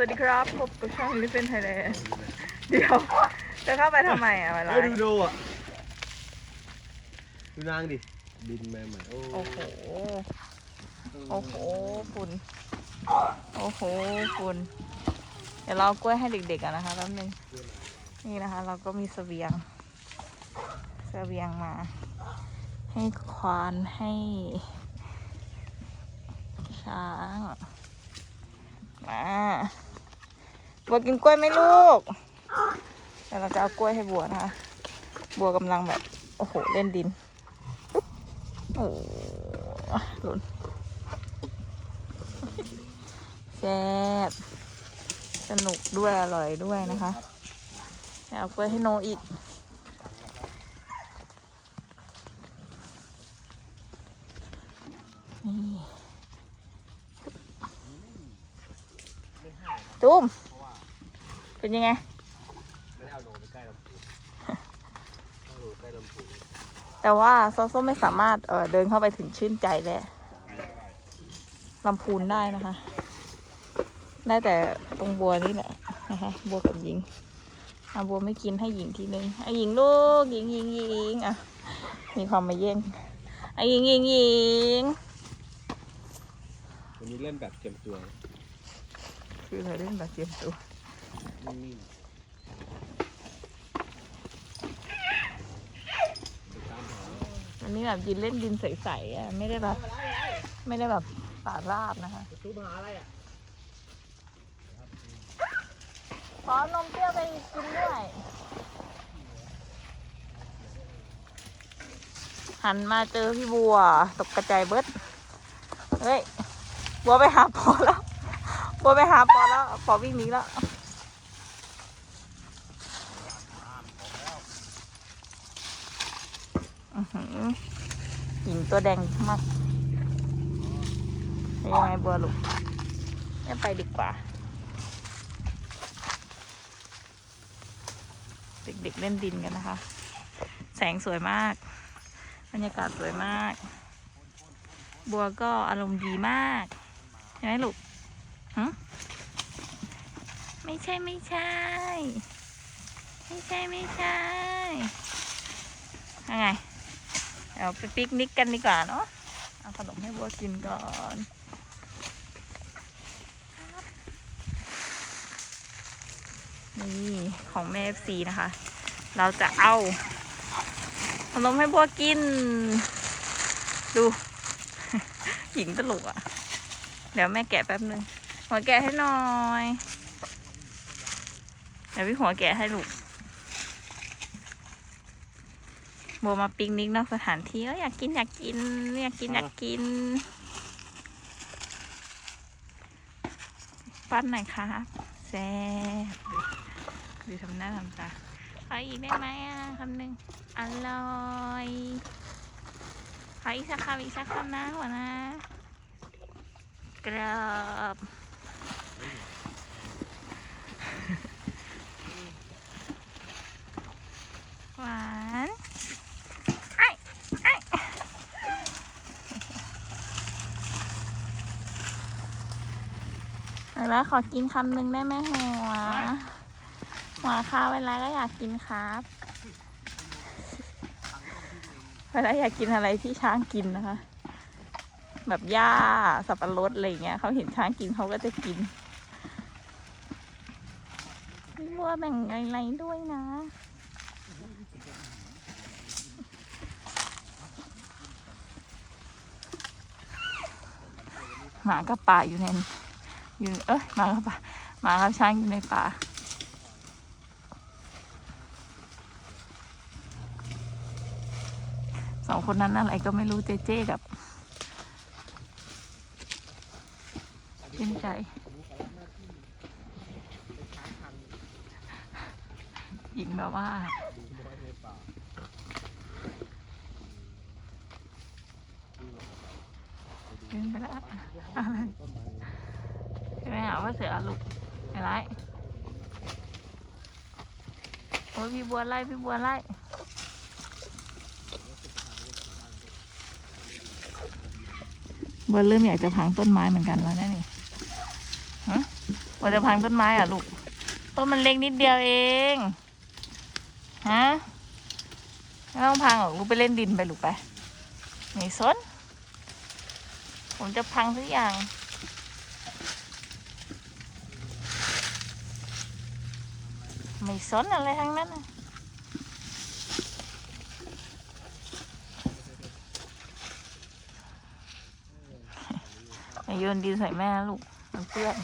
วัสดีครับพบกับช่องลิฟเฟนไทยแลนด์เดี๋ยวจะเข้าไปทำไมอะเวลาเอ้ยดูดูอะดูนางดิ บินมาเหมือนโอ้โอ้โห โอ้โหฝุ่นโอ้โหฝุ่นเดี๋ยวเราเอากล้วยให้เด็กๆกันนะคะแป๊บนึงนี่นะคะ เราก็มีเสบียง เสบียงมา ให้ควานให้ ช้าง มา บัวกินกล้วยไหมลูกเดี๋ยวเราจะเอากล้วยให้บัวนะคะ บัวกำลังแบบ โอ้โห เล่นดินโอ้โหหล่นแซ่บสนุกด้วยอร่อยด้วยนะคะเดี๋ยวเอากล้วยให้โนอีกนี่ตุ้ม เป็นยังไง ไม่ได้เอาโนไปใกล้ลำพูเอาโนใกล้ลำพูแต่ว่าโซโซไม่สามารถเออเดินเข้าไปถึงชื่นใจและลำพูนได้นะคะ ได้แต่ตรงบัวนี่แหละนะคะบัวกับหญิงอาบัวไม่กินให้หญิงทีนึงไอ้หญิงลูกหญิงหญิงหญิงอะ มีความมาแย่งไอ้หญิงหญิงหญิงวันนี้เล่นแบบเจ็มตัว คือเราเล่นแบบเตรียมตัว นิ่งๆไปตามหาอันนี้แบบยินเล่นดินใสๆอะไม่ได้แบบ ไม่ได้แบบป่าราบนะคะตู้มหาอะไรอะขอนมเปรี้ยวไปกินด้วย หันมาเจอพี่บัว ตกกระจายเบิดเฮ้ย บัวไปหาปอแล้ว บัวไปหาปอแล้ว ปอวิ่งหนีแล้ว อือ หญิงตัวแดงมากเป็นยังไงบัวลูกไม่ไปดีกว่า เด็กๆเล่นดินกันนะคะ แสงสวยมาก บรรยากาศสวยมาก บัวก็อารมณ์ดีมากใช่ไหมลูกหึไม่ใช่ไม่ใช่ ไม่ใช่ไม่ใช่ยังไง เดี๋ยวไปปิกนิกกันดีกว่าเนาะเอาขนมให้บัวกินก่อนนี่ของแม่เอฟซีนะคะ เราจะเอาขนมให้บัวกิน ดู หญิงตลกอะ่ะ เดี๋ยวแม่แกะแป๊บนึงหัวแกะให้หน่อย เดี๋ยวพี่หัวแกะให้ลูก โบมาปิกนิกนอกสถานที่เอ้ยอยากกินอยากกินอยากกินอยากกิน ปั้นหน่อยครับแซ่บดูทำหน้าทำตาขออีกได้ไหมอะคำหนึ่งอร่อยขออีกสักคำอีกสักคำนะหัวนะกรอบหวานไอ้ไอ้ แล้วขอกินคำหนึ่งได้ไหมหัว หัวข้าวเวลาก็อยากกินครับเวลาอยากกินอะไรที่ช้างกินนะคะ แบบหญ้าสับปะรดอะไรเงี้ยเขาเห็นช้างกินเขาก็จะกินพี่บัวแบ่งอะไรด้วยนะหมากับป่าอยู่ใน อยู่เอ้ยหมากับป่าหมากับช้างอยู่ในป่าสองคนนั้นอะไรก็ไม่รู้เจเจกับชื่นใจหญิงแบบว่าเดินไปแล้วอะไร ใช่ไหมหาว่าเสือลูกอะไรโอ้ยพี่บัวไล่พี่บัวไล่บัวเริ่มอยากจะพังต้นไม้เหมือนกันแล้วนะนี่ฮะว่าจะพังต้นไม้อะลูกต้นมันเล็กนิดเดียวเองฮะไม่ต้องพังหรอกลูกไปเล่นดินไปลูกไปไม่สนผมจะพังทุกอย่าง ไม่สนอะไรทั้งนั้นน่ะอย่าโยนดินใส่แม่ลูก มันเปื้อน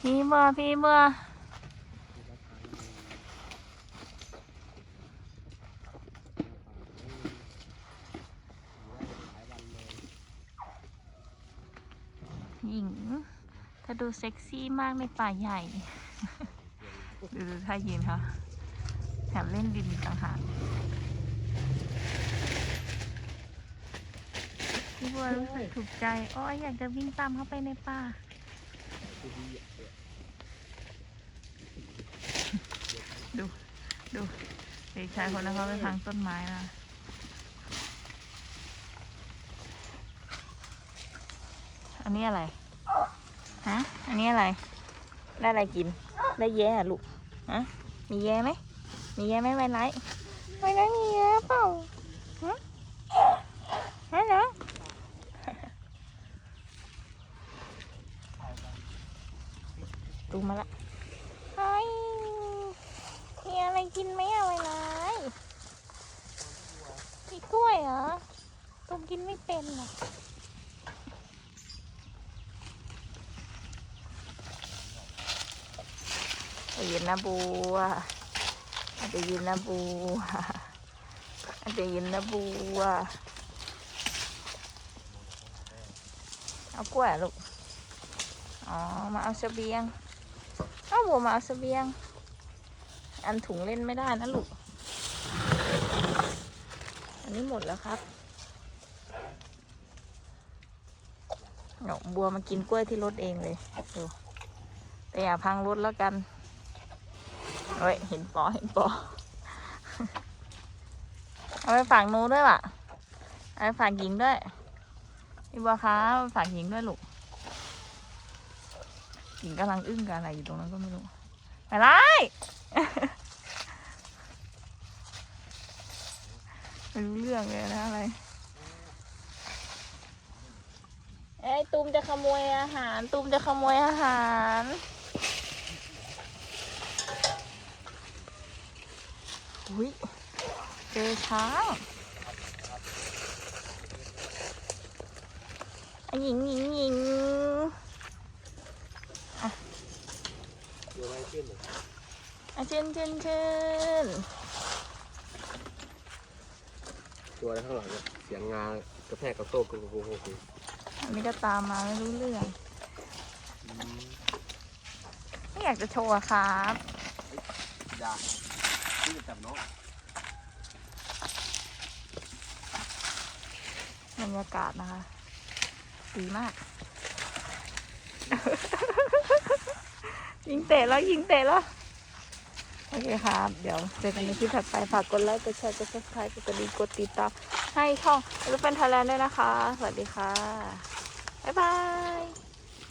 พี่เมื่อพี่เมื่อหญิง เธอดูเซ็กซี่มากในป่าใหญ่ ดูท่ายืนค่ะแถมเล่นดินต่างหากพี่บัวรู้สึกถูกใจโอ้ยอยากจะวิ่งตามเข้าไปในป่าดู ดูเด็กชายคนนั้นเขาไปพังต้นไม้นะอันนี้อะไร ฮะ อันนี้อะไร ได้อะไรกิน ได้แย่ลูก ฮะ มีแย่ไหม มีแย่ไหมไวไลท์ไวไลท์มีแย่เปล่าฮะฮะเหรอดูมาละไฮมีอะไรกินไหมอะไวไลท์มีกล้วยเหรอตุ้มกินไม่เป็นหรอ ใจเย็นนะบัวใจเย็นนะบัวใจเย็นนะบัวเอากล้วยลูก อ๋อ มาเอาเสบียง เอาบัวมาเอาเสบียง อันถุงเล่นไม่ได้นะลูก อันนี้หมดแล้วครับเดี๋ยวบัวมากินกล้วยที่รถเองเลยดูแต่อย่าพังรถแล้วกัน เฮ้ย เห็นปอเห็นปอ เอาไปฝากนูด้วยว่ะ เอาไปฝากหญิงด้วยพี่บัวคะเอาไปฝากหญิงด้วยลูก หญิงกำลังอึ้งกับอะไรอยู่ตรงนั้นก็ไม่รู้ไปไล่ไม่รู้เรื่องเลยนะอะไร ไอ้ยตูมจะขโมยอาหารตูมจะขโมยอาหาร อุ้ยเจอช้างอะหญิงหญิงหญิงเดี๋ยวไม่ขึ้นเลยอะเชิญเชิญเชิญตัวอะไรข้างหลังเนี่ยเสียงงากระแทกกระโต้กกกกกอันนี้ก็ตามมาไม่รู้เรื่อง ไม่อยากจะโชว์อะครับยา ที่จะจับน้องบรรยากาศนะคะ ดีมาก ยิงเตะแล้วยิงเตะแล้วโอเคครับ เดี๋ยวเจอกันในคลิปถัดไป ฝากกดไลค์ กดแชร์ กด subscribe กดกระดิ่งกดติดตามให้ช่องรูปเป็นไทยแลนด์ด้วยนะคะ สวัสดีค่ะ บ๊ายบาย